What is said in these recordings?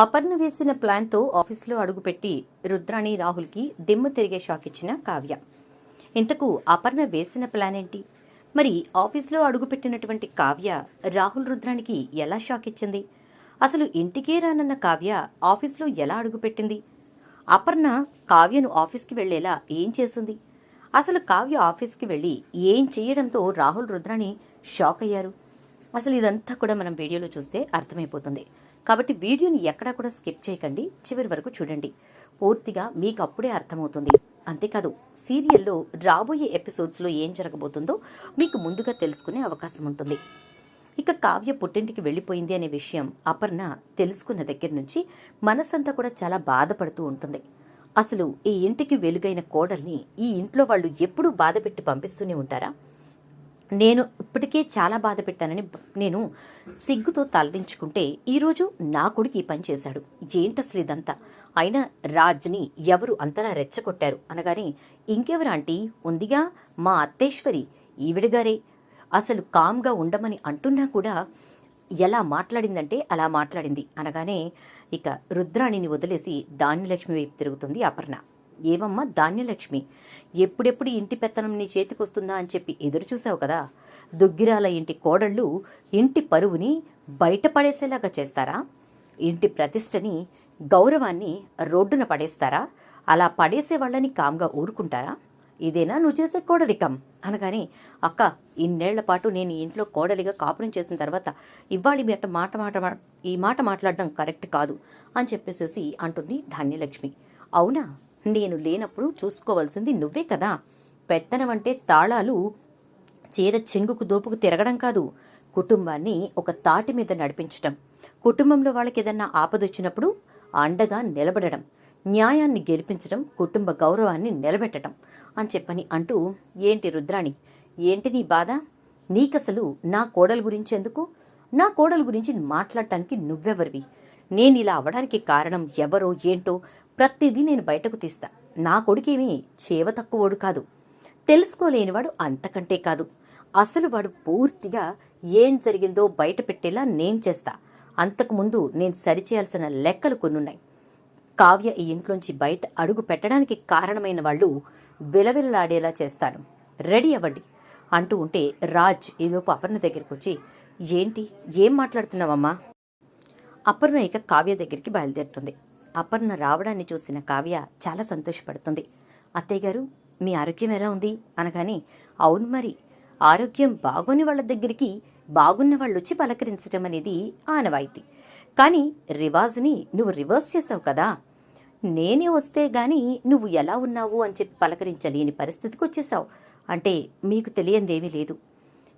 అపర్ణ వేసిన ప్లాన్తో ఆఫీసులో అడుగుపెట్టి రుద్రాణి రాహుల్కి దిమ్ము తిరిగే షాక్ ఇచ్చిన కావ్య. ఇంతకు అపర్ణ వేసిన ప్లాన్ ఏంటి మరి ఆఫీసులో అడుగుపెట్టినటువంటి కావ్య రాహుల్ రుద్రానికి ఎలా షాక్ ఇచ్చింది? అసలు ఇంటికే రానన్న కావ్య ఆఫీసులో ఎలా అడుగుపెట్టింది? అపర్ణ కావ్యను ఆఫీస్కి వెళ్ళేలా ఏం చేసింది? అసలు కావ్య ఆఫీస్కి వెళ్ళి ఏం చేయడంతో రాహుల్ రుద్రాణి షాక్ అయ్యారు? అసలు ఇదంతా కూడా మనం వీడియోలో చూస్తే అర్థమైపోతుంది. కాబట్టి వీడియోని ఎక్కడా కూడా స్కిప్ చేయకండి చివరి వరకు చూడండి. పూర్తిగా మీకు అప్పుడే అర్థమవుతుంది. అంతేకాదు సీరియల్లో రాబోయే ఎపిసోడ్స్లో ఏం జరగబోతుందో మీకు ముందుగా తెలుసుకునే అవకాశం ఉంటుంది. ఇక కావ్య పుట్టింటికి వెళ్ళిపోయింది అనే విషయం అపర్ణ తెలుసుకున్న దగ్గర నుంచి మనసంతా కూడా చాలా బాధపడుతూ ఉంటుంది. అసలు ఈ ఇంటికి వెలుగైన కోడల్ని ఈ ఇంట్లో వాళ్ళు ఎప్పుడూ బాధపెట్టి పంపిస్తూనే ఉంటారా? నేను ఇప్పటికే చాలా బాధ పెట్టానని నేను సిగ్గుతో తలదించుకుంటే ఈరోజు నా కొడుకు ఈ పని చేశాడు. ఏంటసలు ఇదంతా? అయినా రాజ్ని ఎవరు అంతలా రెచ్చగొట్టారు? అనగానే ఇంకెవరు ఆంటీ? ఉందిగా మా అత్తేశ్వరి ఈవిడగారే అసలు కామ్గా ఉండమని అంటున్నా కూడా ఎలా మాట్లాడిందంటే అలా మాట్లాడింది. అనగానే ఇక రుద్రాణిని వదిలేసి ధాన్యలక్ష్మి వైపు తిరుగుతుంది అపర్ణ. ఏమమ్మా ధాన్యలక్ష్మి? ఎప్పుడెప్పుడు ఇంటి పెత్తనం నీ చేతికొస్తుందా అని చెప్పి ఎదురు చూసావు కదా? దుగ్గిరాల ఇంటి కోడళ్ళు ఇంటి పరువుని బయటపడేసేలాగా చేస్తారా? ఇంటి ప్రతిష్టని గౌరవాన్ని రోడ్డున పడేస్తారా? అలా పడేసే వాళ్ళని కామ్గా ఊరుకుంటారా? ఇదేనా నువ్వు చేసే కోడలికం? అనగానే అక్క ఇన్నేళ్ళ పాటు నేను ఇంట్లో కోడలిగా కాపురం చేసిన తర్వాత ఇవాళ మీ అట్ట మాట మాట ఈ మాట మాట్లాడడం కరెక్ట్ కాదు అని చెప్పేసేసి అంటుంది ధాన్యలక్ష్మి. అవునా? నేను లేనప్పుడు చూసుకోవాల్సింది నువ్వే కదా. పెత్తనం అంటే తాళాలు చీర చెంగుకు దోపుకు తిరగడం కాదు. కుటుంబాన్ని ఒక తాటి మీద నడిపించటం. కుటుంబంలో వాళ్ళకి ఏదన్నా ఆపదొచ్చినప్పుడు అండగా నిలబడడం. న్యాయాన్ని గెలిపించడం కుటుంబ గౌరవాన్ని నిలబెట్టడం అని చెప్పని అంటూ ఏంటి రుద్రాణి ఏంటి నీ బాధ? నీకసలు నా కోడల గురించి ఎందుకు? నా కోడల గురించి మాట్లాడటానికి నువ్వెవరివి? నేను ఇలా అవడానికి కారణం ఎవరో ఏంటో ప్రతిదీ నేను బయటకు తీస్తా. నా కొడుకేమీ చేవ తక్కువోడు కాదు. తెలుసుకోలేనివాడు అంతకంటే కాదు. అసలు వాడు పూర్తిగా ఏం జరిగిందో బయట పెట్టేలా నేను చేస్తా. అంతకుముందు నేను సరిచేయాల్సిన లెక్కలు కొన్నున్నాయి. కావ్య ఈ ఇంట్లోంచి బయట అడుగు పెట్టడానికి కారణమైన వాళ్ళు విలవిలలాడేలా చేస్తాను రెడీ అవ్వండి. అంటూ ఉంటే రాజ్ ఈలోపు అపర్ణ దగ్గరికి వచ్చి ఏంటి? ఏం మాట్లాడుతున్నావమ్మా? అపర్ణ ఇక కావ్య దగ్గరికి బయలుదేరుతుంది. అపర్ణ రావడాన్ని చూసిన కావ్య చాలా సంతోషపడుతుంది. అత్తయ్య గారు మీ ఆరోగ్యం ఎలా ఉంది? అనగానే అవును మరి ఆరోగ్యం బాగోని వాళ్ళ దగ్గరికి బాగున్న వాళ్ళు వచ్చి పలకరించడం అనేది ఆనవాయితీ. కానీ రివాజ్ని నువ్వు రివర్స్ చేసావు కదా. నేనే వస్తే గాని నువ్వు ఎలా ఉన్నావు అని చెప్పి పలకరించలేని పరిస్థితికి వచ్చేసావు. అంటే మీకు తెలియందేమీ లేదు.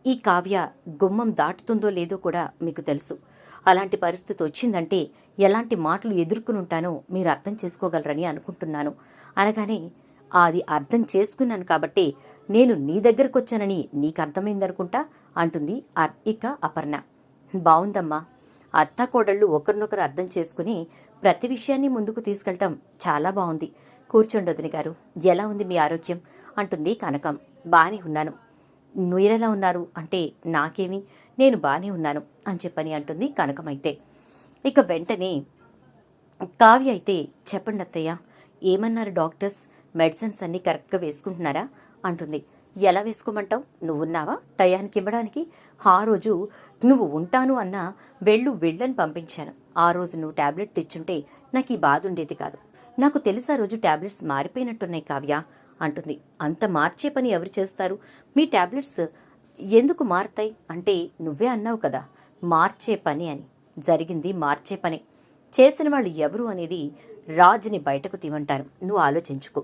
ఈ కావ్య గుమ్మం దాటుతుందో లేదో కూడా మీకు తెలుసు. అలాంటి పరిస్థితి వచ్చిందంటే ఎలాంటి మాటలు ఎదుర్కొని ఉంటానో మీరు అర్థం చేసుకోగలరని అనుకుంటున్నాను. అనగానే అది అర్థం చేసుకున్నాను కాబట్టి నేను నీ దగ్గరకు వచ్చానని నీకు అర్థమైందనుకుంటా? అంటుంది అర్- ఇక అపర్ణ. బావుందమ్మా. అత్త కోడళ్ళు ఒకరినొకరు అర్థం చేసుకుని ప్రతి విషయాన్ని ముందుకు తీసుకెళ్ళటం చాలా బాగుంది కూర్చోండి గారు. ఎలా ఉంది మీ ఆరోగ్యం? అంటుంది కనకం. బాగానే ఉన్నాను. మీరెలా ఉన్నారు? అంటే నాకేమి? నేను బాగానే ఉన్నాను అని చెప్పని అంటుంది కనకమైతే అయితే. ఇక వెంటనే కావ్య అయితే చెప్పండి అత్తయ్య ఏమన్నారు డాక్టర్స్? మెడిసిన్స్ అన్నీ కరెక్ట్గా వేసుకుంటున్నారా? అంటుంది. ఎలా వేసుకోమంటావు? నువ్వున్నావా? టయానికి ఇవ్వడానికి? ఆ రోజు నువ్వు ఉంటాను అన్నా వెళ్ళు వెళ్ళని పంపించాను. ఆ రోజు నువ్వు ట్యాబ్లెట్ తెచ్చుంటే నాకు ఈ బాధ ఉండేది కాదు. నాకు తెలుసు ఆ రోజు టాబ్లెట్స్ మారిపోయినట్టున్నాయి కావ్య అంటుంది. అంత మార్చే పని ఎవరు చేస్తారు? మీ టాబ్లెట్స్ ఎందుకు మారుతాయి? అంటే నువ్వే అన్నావు కదా మార్చే పని అని. జరిగింది మార్చే పని. చేసిన వాళ్ళు ఎవరు అనేది రాజుని బయటకు తీమంటాను నువ్వు ఆలోచించుకో.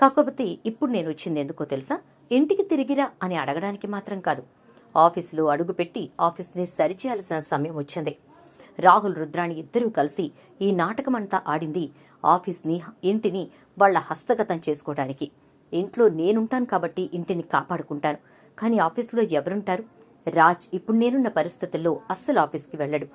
కాకపోతే ఇప్పుడు నేను వచ్చింది ఎందుకో తెలుసా? ఇంటికి తిరిగిరా అని అడగడానికి మాత్రం కాదు. ఆఫీసులో అడుగుపెట్టి ఆఫీస్ని సరిచేయాల్సిన సమయం వచ్చింది. రాహుల్ రుద్రాణి ఇద్దరూ కలిసి ఈ నాటకమంతా ఆడింది ఆఫీస్ని ఇంటిని వాళ్ళ హస్తగతం చేసుకోవడానికి ఇంట్లో నేనుంటాను కాబట్టి ఇంటిని కాపాడుకుంటాను. కానీ ఆఫీస్లో ఎవరుంటారు? రాజ్ ఇప్పుడు నేనున్న పరిస్థితుల్లో అస్సలు ఆఫీస్కి వెళ్ళడు.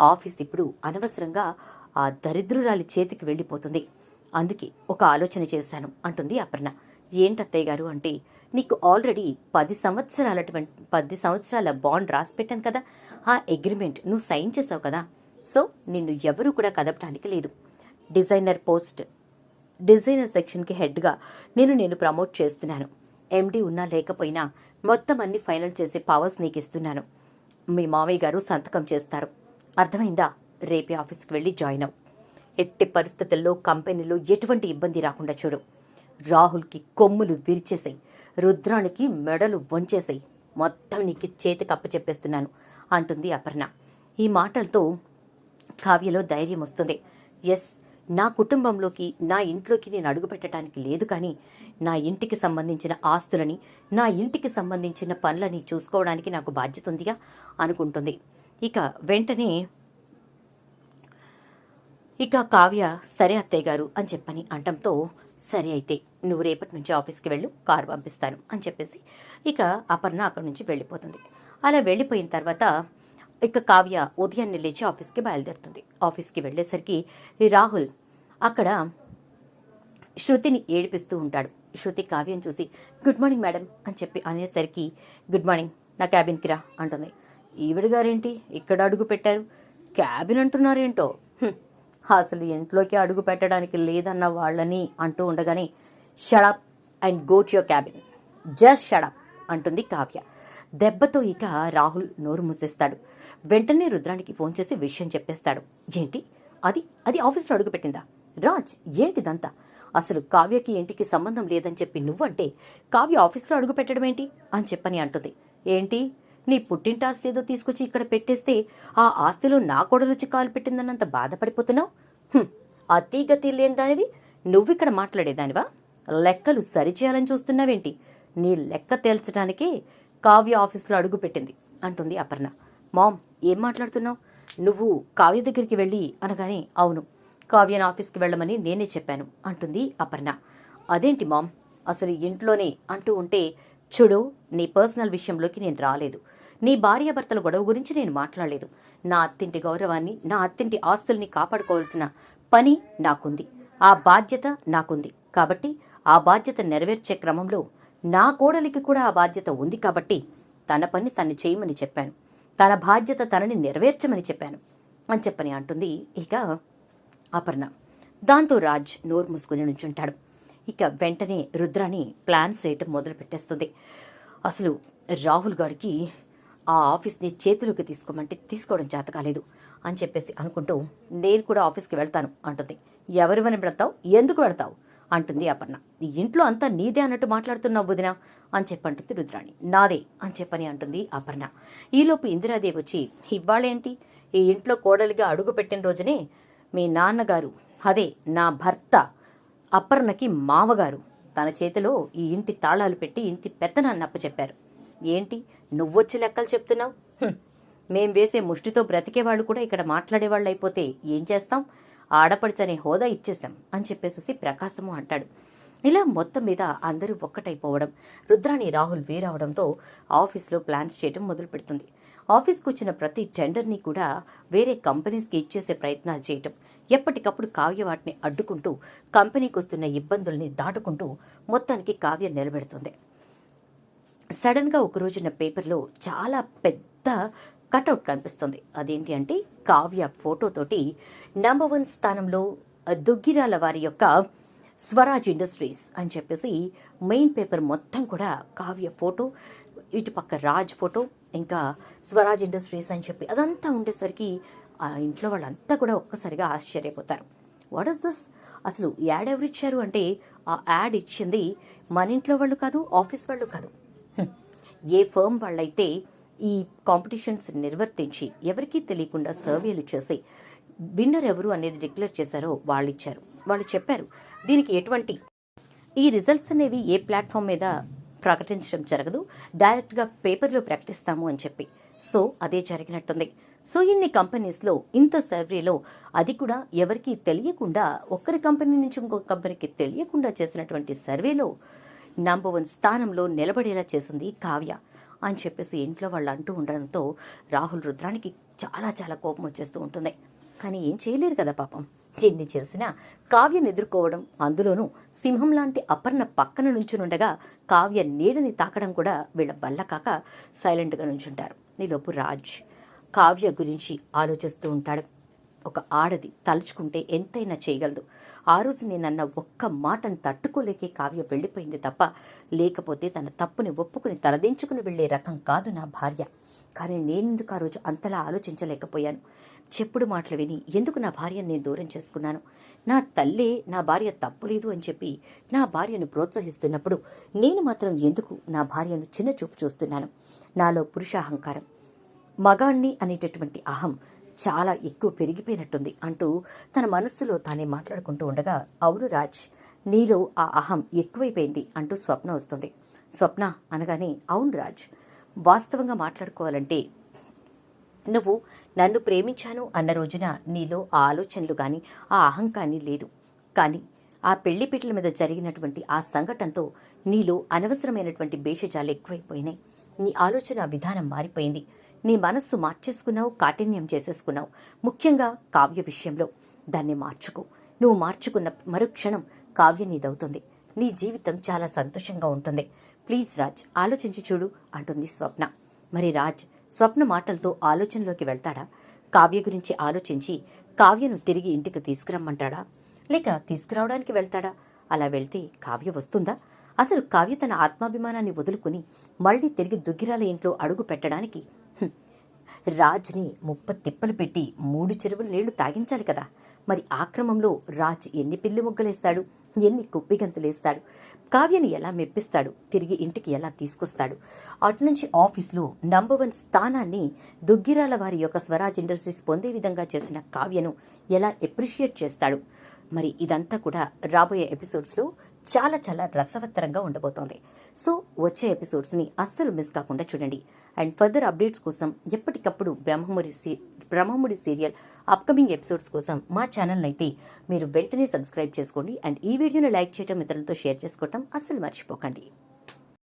ఆఫీస్ ఇప్పుడు అనవసరంగా ఆ దరిద్రురాలి చేతికి వెళ్ళిపోతుంది. అందుకే ఒక ఆలోచన చేశాను అంటుంది అపర్ణ. ఏంటత్తయ్య గారు అంటే నీకు ఆల్రెడీ పది సంవత్సరాల పది సంవత్సరాల బాండ్ రాసి పెట్టాను కదా ఆ అగ్రిమెంట్ నువ్వు సైన్ చేసావు కదా సో నిన్ను ఎవరూ కూడా కదపడానికి లేదు. డిజైనర్ పోస్ట్ డిజైనర్ సెక్షన్కి హెడ్గా నేను నేను ప్రమోట్ చేస్తున్నాను. ఎండి ఉన్నా లేకపోయినా మొత్తం అన్ని ఫైనల్ చేసే పవర్స్ నీకు ఇస్తున్నాను. మీ మావయ్య గారు సంతకం చేస్తారు. అర్థమైందా? రేపే ఆఫీస్కి వెళ్ళి జాయిన్ అవు ఎట్టి పరిస్థితుల్లో కంపెనీలో ఎటువంటి ఇబ్బంది రాకుండా చూడు. రాహుల్కి కొమ్ములు విరిచేసాయి. రుద్రానికి మెడలు వంచేసాయి. మొత్తం నీకు చేతికి అప్పచెప్పేస్తున్నాను అంటుంది అపర్ణ. ఈ మాటలతో కావ్యలో ధైర్యం వస్తుంది. ఎస్ నా కుటుంబంలోకి నా ఇంట్లోకి నేను అడుగుపెట్టడానికి లేదు కానీ నా ఇంటికి సంబంధించిన ఆస్తులని నా ఇంటికి సంబంధించిన పనులని చూసుకోవడానికి నాకు బాధ్యత ఉందిగా అనుకుంటుంది. ఇక వెంటనే ఇక కావ్య సరే అత్తయ్య గారు అని చెప్పని అంటంతో సరే అయితే నువ్వు రేపటి నుంచి ఆఫీస్కి వెళ్ళు కారు పంపిస్తాను అని చెప్పేసి ఇక అపర్ణ అక్కడి నుంచి వెళ్ళిపోతుంది. అలా వెళ్ళిపోయిన తర్వాత ఇక కావ్య ఉదయాన్నే లేచి ఆఫీస్కి బయలుదేరుతుంది. ఆఫీస్కి వెళ్ళేసరికి రాహుల్ అక్కడ శృతిని ఏడిపిస్తూ ఉంటాడు. శృతి కావ్యం చూసి గుడ్ మార్నింగ్ మేడం అని చెప్పి అనేసరికి గుడ్ మార్నింగ్ నా క్యాబిన్కి రా అంటుంది. ఈవిడ గారేంటి? ఇక్కడ అడుగు పెట్టారు. క్యాబిన్ అంటున్నారేంటో? అసలు ఇంట్లోకి అడుగు పెట్టడానికి లేదన్న వాళ్ళని అంటూ ఉండగానే shut up and go to your cabin just shut up అంటుంది కావ్య. దెబ్బతో ఇక రాహుల్ నోరు మూసేస్తాడు. వెంటనే రుద్రానికి ఫోన్ చేసి విషయం చెప్పేస్తాడు. ఏంటి? అది అది ఆఫీస్లో అడుగుపెట్టిందా రాజ్ ఏంటిదంతా? అసలు కావ్యకి ఇంటికి సంబంధం లేదని చెప్పి నువ్వంటే కావ్య ఆఫీస్లో అడుగు పెట్టడం ఏంటి అని చెప్పని అంటుంది. ఏంటి? నీ పుట్టింటి ఆస్తి ఏదో తీసుకొచ్చి ఇక్కడ పెట్టేస్తే ఆ ఆస్తిలో నా కొడలుచి కాలు పెట్టిందన్నంత బాధపడిపోతున్నావు? హ్మ్, లేని దానివి నువ్విక్కడ మాట్లాడేదానివా? లెక్కలు సరిచేయాలని చూస్తున్నావేంటి? నీ లెక్క తేల్చడానికే కావ్య ఆఫీస్లో అడుగు పెట్టింది అంటుంది అపర్ణ. మామ్ ఏం మాట్లాడుతున్నావు? నువ్వు కావ్య దగ్గరికి వెళ్ళి అనగానే అవును కావ్యను ఆఫీస్కి వెళ్ళమని నేనే చెప్పాను అంటుంది అపర్ణ. అదేంటి మామ్? అసలు ఇంట్లోనే అంటూ ఉంటే చూడు నీ పర్సనల్ విషయంలోకి నేను రాలేదు. నీ భార్యాభర్తల గొడవ గురించి నేను మాట్లాడలేదు. నా అత్తింటి గౌరవాన్ని నా అత్తింటి ఆస్తుల్ని కాపాడుకోవాల్సిన పని నాకుంది. ఆ బాధ్యత నాకుంది. కాబట్టి ఆ బాధ్యత నెరవేర్చే క్రమంలో నా కోడలికి కూడా ఆ బాధ్యత ఉంది కాబట్టి తన పని తను చేయమని చెప్పాను. తన బాధ్యత తనని నెరవేర్చమని చెప్పాను. అని చెప్పని అంటుంది ఇక అపర్ణ. దాంతో రాజ్ నోరు మూసుకుని నుంచుంటాడు. ఇక వెంటనే రుద్రాని ప్లాన్స్ చేయటం మొదలు పెట్టేస్తుంది అసలు రాహుల్ గారికి ఆ ఆఫీస్ని చేతిలోకి తీసుకోమంటే తీసుకోవడం చేత కాలేదు అని చెప్పేసి అనుకుంటూ నేను కూడా ఆఫీస్కి వెళ్తాను అంటుంది. ఎవరివని వెళ్తావు? ఎందుకు వెళ్తావు? అంటుంది అపర్ణ. ఇంట్లో అంతా నీదే అన్నట్టు మాట్లాడుతున్నావు వదినా అని చెప్పంటుంది రుద్రాణి. నాదే అని చెప్పని అంటుంది అపర్ణ. ఈలోపు ఇందిరాదేవి వచ్చి ఇవ్వాళేంటి? ఈ ఇంట్లో కోడలిగా అడుగు పెట్టిన రోజునే మీ నాన్నగారు అదే నా భర్త అపర్ణకి మావగారు తన చేతిలో ఈ ఇంటి తాళాలు పెట్టి ఇంటి పెత్తనాన్ని అప్పచెప్పారు. ఏంటి? నువ్వొచ్చి లెక్కలు చెప్తున్నావు? మేం వేసే ముష్టితో బ్రతికేవాళ్ళు కూడా ఇక్కడ మాట్లాడేవాళ్ళు అయిపోతే ఏం చేస్తాం? ఆడపడిచనే హోదా ఇచ్చేశాం అని చెప్పేసేసి ప్రకాశము అంటాడు. ఇలా మొత్తం మీద అందరూ ఒక్కటైపోవడం రుద్రాణి రాహుల్ వీరవడంతో ఆఫీస్లో ప్లాన్స్ చేయడం మొదలు పెడుతుంది. ఆఫీస్కి వచ్చిన ప్రతి టెండర్ని కూడా వేరే కంపెనీస్కి ఇచ్చేసే ప్రయత్నాలు చేయటం ఎప్పటికప్పుడు కావ్య వాటిని అడ్డుకుంటూ కంపెనీకి వస్తున్న ఇబ్బందుల్ని దాటుకుంటూ మొత్తానికి కావ్య నిలబెడుతుంది. సడన్గా ఒక రోజున పేపర్లో చాలా పెద్ద కటౌట్ కనిపిస్తుంది. అదేంటి అంటే కావ్య ఫోటోతోటి నంబర్ వన్ స్థానంలో దుగ్గిరాల వారి యొక్క స్వరాజ్ ఇండస్ట్రీస్ అని చెప్పేసి మెయిన్ పేపర్ మొత్తం కూడా కావ్య ఫోటో ఇటు పక్క రాజ్ ఫోటో ఇంకా స్వరాజ్ ఇండస్ట్రీస్ అని చెప్పి అదంతా ఉండేసరికి ఆ ఇంట్లో వాళ్ళంతా కూడా ఒక్కసారిగా ఆశ్చర్యపోతారు. What is this? అసలు యాడ్ ఎవరు ఇచ్చారు అంటే ఆ యాడ్ ఇచ్చింది మన ఇంట్లో వాళ్ళు కాదు ఆఫీస్ వాళ్ళు కాదు. ఏ ఫర్మ్ వాళ్ళైతే ఈ కాంపిటీషన్స్ నిర్వర్తించి ఎవరికీ తెలియకుండా సర్వేలు చేసి విన్నర్ ఎవరు అనేది డిక్లేర్ చేశారో వాళ్ళు ఇచ్చారు వాళ్ళు చెప్పారు దీనికి ఎటువంటి ఈ రిజల్ట్స్ అనేవి ఏ ప్లాట్ఫామ్ మీద ప్రకటించడం జరగదు డైరెక్ట్గా పేపర్లో ప్రకటిస్తాము అని చెప్పి. సో అదే జరిగినట్టుంది. సో ఇన్ని కంపెనీస్లో ఇంత సర్వేలో అది కూడా ఎవరికీ తెలియకుండా ఒక్కరి కంపెనీ నుంచి ఇంకొక కంపెనీకి తెలియకుండా చేసినటువంటి సర్వేలో నంబర్ వన్ స్థానంలో నిలబడేలా చేసింది కావ్య అని చెప్పేసి ఇంట్లో వాళ్ళు అంటూ ఉండడంతో రాహుల్ రుద్రానికి చాలా చాలా కోపం వచ్చేస్తూ ఉంటుంది. కానీ ఏం చేయలేరు కదా పాపం. ఎన్ని చేసినా కావ్యను ఎదుర్కోవడం అందులోనూ సింహం లాంటి అపర్ణ పక్కన నుంచునుండగా కావ్య నీడని తాకడం కూడా వీళ్ళ బల్ల కాక సైలెంట్గా నుంచుంటారు. నీలోపు రాజ్ కావ్య గురించి ఆలోచిస్తూ ఉంటాడు. ఒక ఆడది తలుచుకుంటే ఎంతైనా చేయగలదు. ఆ రోజు నేనన్న ఒక్క మాటను తట్టుకోలేకే కావ్య వెళ్ళిపోయింది తప్ప లేకపోతే తన తప్పుని ఒప్పుకుని తలదించుకుని వెళ్ళే రకం కాదు నా భార్య. కానీ నేనెందుకు ఆ రోజు అంతలా ఆలోచించలేకపోయాను? చెప్పుడు మాటలు విని ఎందుకు నా భార్యను నేను దూరం చేసుకున్నాను? నా తల్లే నా భార్య తప్పులేదు అని చెప్పి నా భార్యను ప్రోత్సహిస్తున్నప్పుడు నేను మాత్రం ఎందుకు నా భార్యను చిన్న చూపు చూస్తున్నాను? నాలో పురుషాహంకారం మగాణ్ణి అనేటటువంటి అహం చాలా ఎక్కువ పెరిగిపోయినట్టుంది అంటూ తన మనస్సులో తానే మాట్లాడుకుంటూ ఉండగా అవును రాజ్ నీలో ఆ అహం ఎక్కువైపోయింది అంటూ స్వప్న వస్తుంది. స్వప్న అనగానే అవును రాజ్ వాస్తవంగా మాట్లాడుకోవాలంటే నువ్వు నన్ను ప్రేమించాను అన్న రోజున నీలో ఆ ఆలోచనలు కానీ ఆ అహంకాన్ని లేదు. కానీ ఆ పెళ్ళి పీటల మీద జరిగినటువంటి ఆ సంఘటనతో నీలో అనవసరమైనటువంటి భేషజాలు ఎక్కువైపోయినాయి. నీ ఆలోచన విధానం మారిపోయింది. నీ మనస్సు మార్చేసుకున్నావు కాఠిన్యం చేసేసుకున్నావు. ముఖ్యంగా కావ్య విషయంలో. దాన్ని మార్చుకో. నువ్వు మార్చుకున్న మరుక్షణం కావ్య నీదవుతుంది. నీ జీవితం చాలా సంతోషంగా ఉంటుంది. ప్లీజ్ రాజ్ ఆలోచించి చూడు అంటుంది స్వప్న. మరి రాజ్ స్వప్న మాటలతో ఆలోచనలోకి వెళ్తాడా? కావ్య గురించి ఆలోచించి కావ్యను తిరిగి ఇంటికి తీసుకురమ్మంటాడా? లేక తీసుకురావడానికి వెళ్తాడా? అలా వెళ్తే కావ్య వస్తుందా? అసలు కావ్య తన ఆత్మాభిమానాన్ని వదులుకుని మళ్ళీ తిరిగి దుగ్గిరాల ఇంట్లో అడుగు పెట్టడానికి రాజ్ని ముప్ప తిప్పలు పెట్టి మూడు చెరువుల నీళ్ళు తాగించాలి కదా. మరి ఆ క్రమంలో రాజ్ ఎన్ని పిల్లి ముగ్గలేస్తాడు? ఎన్ని కుప్పిగంతులేస్తాడు? కావ్యని ఎలా మెప్పిస్తాడు? తిరిగి ఇంటికి ఎలా తీసుకొస్తాడు? అటు నుంచి ఆఫీస్లో నంబర్ వన్ స్థానాన్ని దుగ్గిరాల వారి యొక్క స్వరాజ్ ఇండస్ట్రీస్ పొందే విధంగా చేసిన కావ్యను ఎలా ఎప్రిషియేట్ చేస్తాడు? మరి ఇదంతా కూడా రాబోయే ఎపిసోడ్స్లో చాలా చాలా రసవత్తరంగా ఉండబోతోంది. సో వచ్చే ఎపిసోడ్స్ని అస్సలు మిస్ కాకుండా చూడండి. అండ్ ఫర్దర్ అప్డేట్స్ కోసం ఎప్పటికప్పుడు బ్రహ్మముడి సీ బ్రహ్మముడి సీరియల్ అప్కమింగ్ ఎపిసోడ్స్ కోసం మా ఛానల్ అయితే మీరు వెంటనే సబ్స్క్రైబ్ చేసుకోండి. అండ్ ఈ వీడియోని లైక్ చేయడం ఇతరులతో షేర్ చేసుకోవటం అస్సలు మర్చిపోకండి.